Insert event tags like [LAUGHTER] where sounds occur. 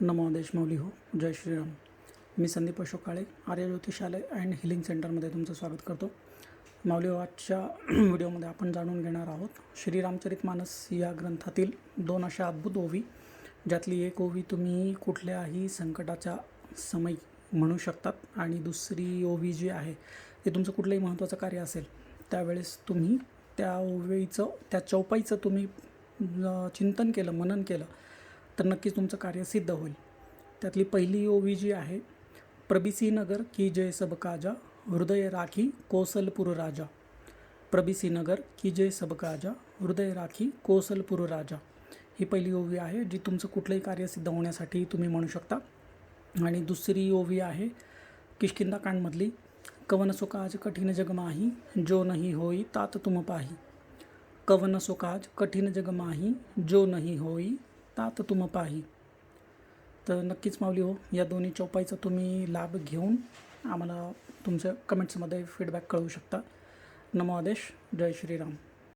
नमो आदेश हो. जय श्रीराम. मी संदीप अशोक काळे आर्य ज्योतिषालय अँड हिलिंग सेंटरमध्ये तुमचं स्वागत करतो. माऊली हो आजच्या [CLEARS THROAT] व्हिडिओमध्ये आपण जाणून घेणार आहोत श्रीरामचरित मानस या ग्रंथातील दोन अशा अद्भुत ओवी ज्यातली एक ओवी तुम्ही कुठल्याही संकटाच्या समय म्हणू शकतात आणि दुसरी ओवी जी आहे ते तुमचं कुठलंही महत्त्वाचं कार्य असेल त्यावेळेस तुम्ही त्या ओवीचं त्या चौपाईचं तुम्ही चिंतन केलं मनन केलं तर नक्कीच तुमचं कार्य सिद्ध होईल. त्यातली पहिली ओवी जी आहे प्रबिसी नगर की जय सब काजा हृदय राखी कोसलपूर राजा. प्रबिसी नगर की जय सब काजा हृदय राखी कोसलपूर राजा. ही पहिली ओवी आहे जी तुमचं कुठलंही कार्य सिद्ध होण्यासाठी तुम्ही म्हणू शकता. आणि दुसरी ओवी आहे किष्किंदा कांडमधली कवन सुकाज कठीण जगमाही जो नाही होई तात तुम पाही. कवन सुकाज कठीण जगमाही जो नाही होई तात तुम पाही. तर नक्कीच माऊली हो या दोन्ही चौपाईचा तुम्ही लाभ घेऊन आम्हाला तुमच्या कमेंट्समध्ये फीडबॅक कळवू शकता. नमो आदेश जय श्रीराम.